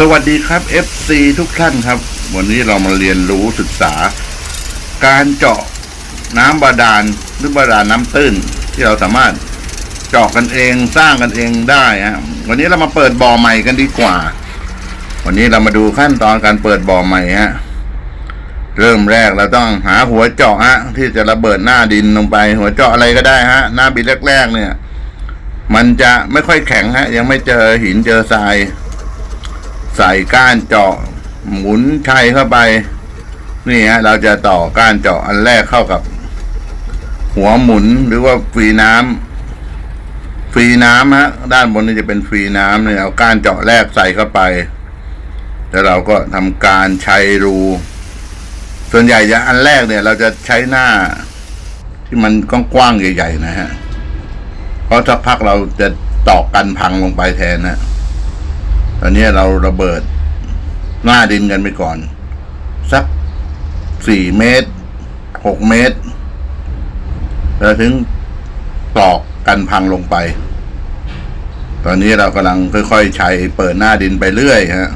สวัสดีครับ FC ทุกท่านครับ วันนี้เรามาเรียนรู้ศึกษา การเจาะน้ำบาดาลหรือบาดาลน้ำตื้น ที่เราสามารถเจาะกันเองสร้างกันเองได้ฮะวันนี้เรามาเปิดบ่อใหม่กันดีกว่า วันนี้เรามาดูขั้นตอนการเปิดบ่อใหม่ฮะเริ่มแรกเราต้องหาหัวเจาะฮะที่จะระเบิดหน้าดินลงไป หัวเจาะอะไรก็ได้ฮะ หน้าบินแรก ๆ เนี่ย มันจะไม่ค่อยแข็งฮะ ยังไม่เจอหินเจอทราย ใส่ก้านเจาะหมุนชัยเข้าไป นี่ฮะเราจะต่อก้านเจาะอันแรกเข้ากับ หัวหมุนหรือว่าฟรีน้ำฟรีน้ำฮะด้านบนนี่จะเป็นฟรีน้ำเนี่ยเอาก้านเจาะแรกใส่เข้าไป แล้วเราก็ทำการใช้รู ส่วนใหญ่จะอันแรกเนี่ย เราจะใช้หน้า ที่มันกว้างๆใหญ่ ๆ นะฮะเพราะสักพักเราจะตอกกันพังลงไปแทนนะ ตอนนี้เราระเบิดหน้าดินกันไปก่อน สักสี่เมตรหกเมตร แล้วถึงตอกกันพังลงไป ตอนนี้เรากำลังค่อยๆใช้เปิดหน้าดินไปเรื่อยฮะ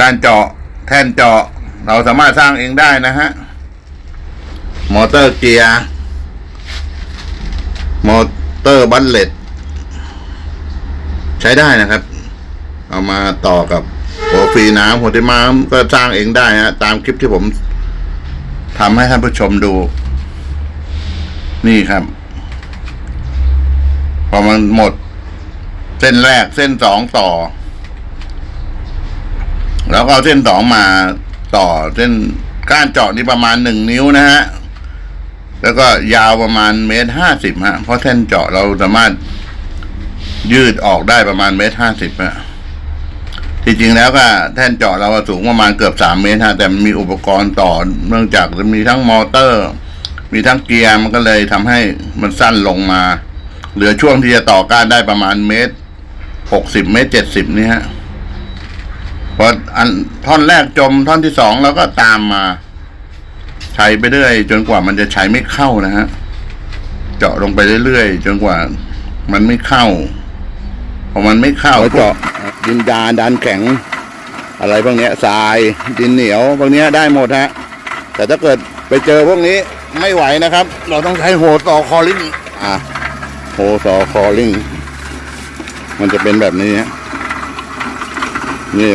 การเจาะแท่นเจาะเราสามารถสร้างเองได้นะฮะ มอเตอร์เกียร์ มอเตอร์บัลเลต ใช้ได้นะครับ เอามาต่อกับหัวฟรีน้ำหัวที่ม้ามก็สร้างเองได้ฮะตามคลิปที่ผมทำให้ท่านผู้ชมดู นี่ครับ พอมันหมด เส้นแรกเส้นสองต่อ แล้วก็เอาเส้นสองมาต่อ เส้นก้านเจาะนี่ประมาณหนึ่งนิ้วนะฮะแล้วก็ยาวประมาณเมตรห้าสิบฮะ เพราะเส้นเจาะเราสามารถ ยืดออกได้ประมาณเมตรห้าสิบอะที่จริงแล้วก็แท่นเจาะเราสูงประมาณเกือบสามเมตรฮะแต่มันมีอุปกรณ์ต่อเนื่องจากมีทั้งมอเตอร์ มีทั้งเกียร์มันก็เลยทำให้มันสั้นลงมา เหลือช่วงที่จะต่อก้านได้ประมาณเมตรหกสิบเมตรเจ็ดสิบนี่ฮะพออันท่อนแรกจมท่อนที่สองเราก็ตามมา ใช้ไปเรื่อยจนกว่ามันจะใช้ไม่เข้านะฮะเจาะลงไปเรื่อยๆจนกว่ามันไม่เข้า พอมันไม่เข้าเจาะดินดานดานแข็ง อะไรพวกเนี้ยทรายดินเหนียวพวกเนี้ยได้หมดฮะแต่ถ้าเกิดไปเจอพวกนี้ไม่ไหวนะครับ เราต้องใช้โฮสอคอลิงอะโฮสอคอลิงมันจะเป็นแบบนี้ฮะนี่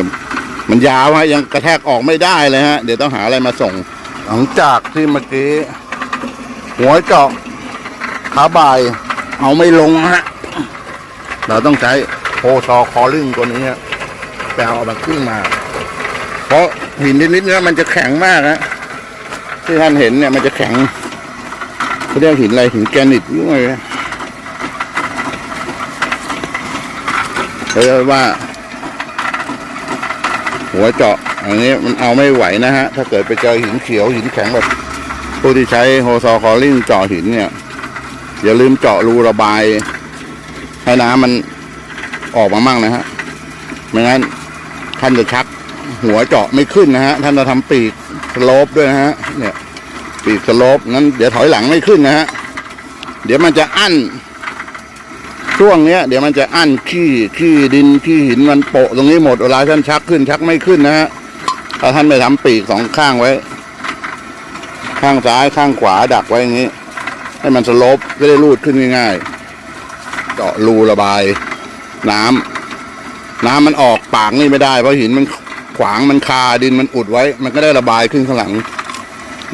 มันยาวฮะยังกระแทกออกไม่ได้เลยฮะ เดี๋ยวต้องหาอะไรมาส่ง หลังจากที่เมื่อกี้ หัวเจาะขาบ่าย เอาไม่ลงฮะ เราต้องใช้โพชอคอลิงตัวนี้ฮะไปเอามาขึ้นมา เพราะหินนิดๆเนี้ยมันจะแข็งมากฮะที่ท่านเห็นเนี่ยมันจะแข็งเขาเรียกหินอะไรหินแกรนิตหรือไงนะเขาเรียกว่า หัวเจาะอันนี้มันเอาไม่ไหวนะฮะ ถ้าเกิดไปเจอหินเขียวหินแข็งแบบผู้ที่ใช้โฮซอคอลิ่งเจาะหินเนี่ย อย่าลืมเจาะรูระบาย ให้น้ำมันออกมามั่งนะฮะไม่งั้นท่านจะชัก หัวเจาะไม่ขึ้นนะฮะท่านจะทำปีกสโลปด้วยนะฮะเนี่ย ปีกสโลปงั้นเดี๋ยวถอยหลังไม่ขึ้นนะฮะเดี๋ยวมันจะอั้นช่วงเนี้ยเดี๋ยวมันจะอั้นขี้ขี้ดินขี้หินมันโปะตรงนี้หมดเวลาท่านชักขึ้น ชักไม่ขึ้นนะฮะถ้าท่านไม่ทำปีกสองข้างไว้ ข้างซ้ายข้างขวาดักไว้อย่างนี้ ให้มันสโลปจะได้รูดขึ้นง่ายๆ เจาะรูระบาย น้ำน้ำมันออกปากนี่ไม่ได้ เพราะหินมันขวางมันคาดินมันอุดไว้ มันก็ได้ระบายขึ้นข้างหลัง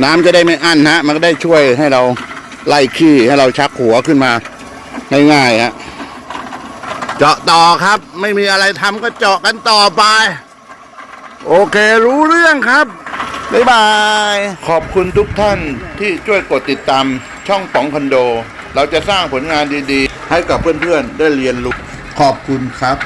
น้ำจะได้ไม่อั้นฮะ มันก็ได้ช่วยให้เราไล่ขี้ให้เราชักหัวขึ้นมาง่ายๆฮะเจาะต่อครับ ไม่มีอะไรทำก็เจาะกันต่อไป โอเครู้เรื่องครับบ๊ายบาย ขอบคุณทุกท่านที่ช่วยกดติดตามช่องป๋องคอนโด เราจะสร้างผลงานดีๆ ให้กับเพื่อนๆ ได้เรียนรู้ ขอบคุณครับ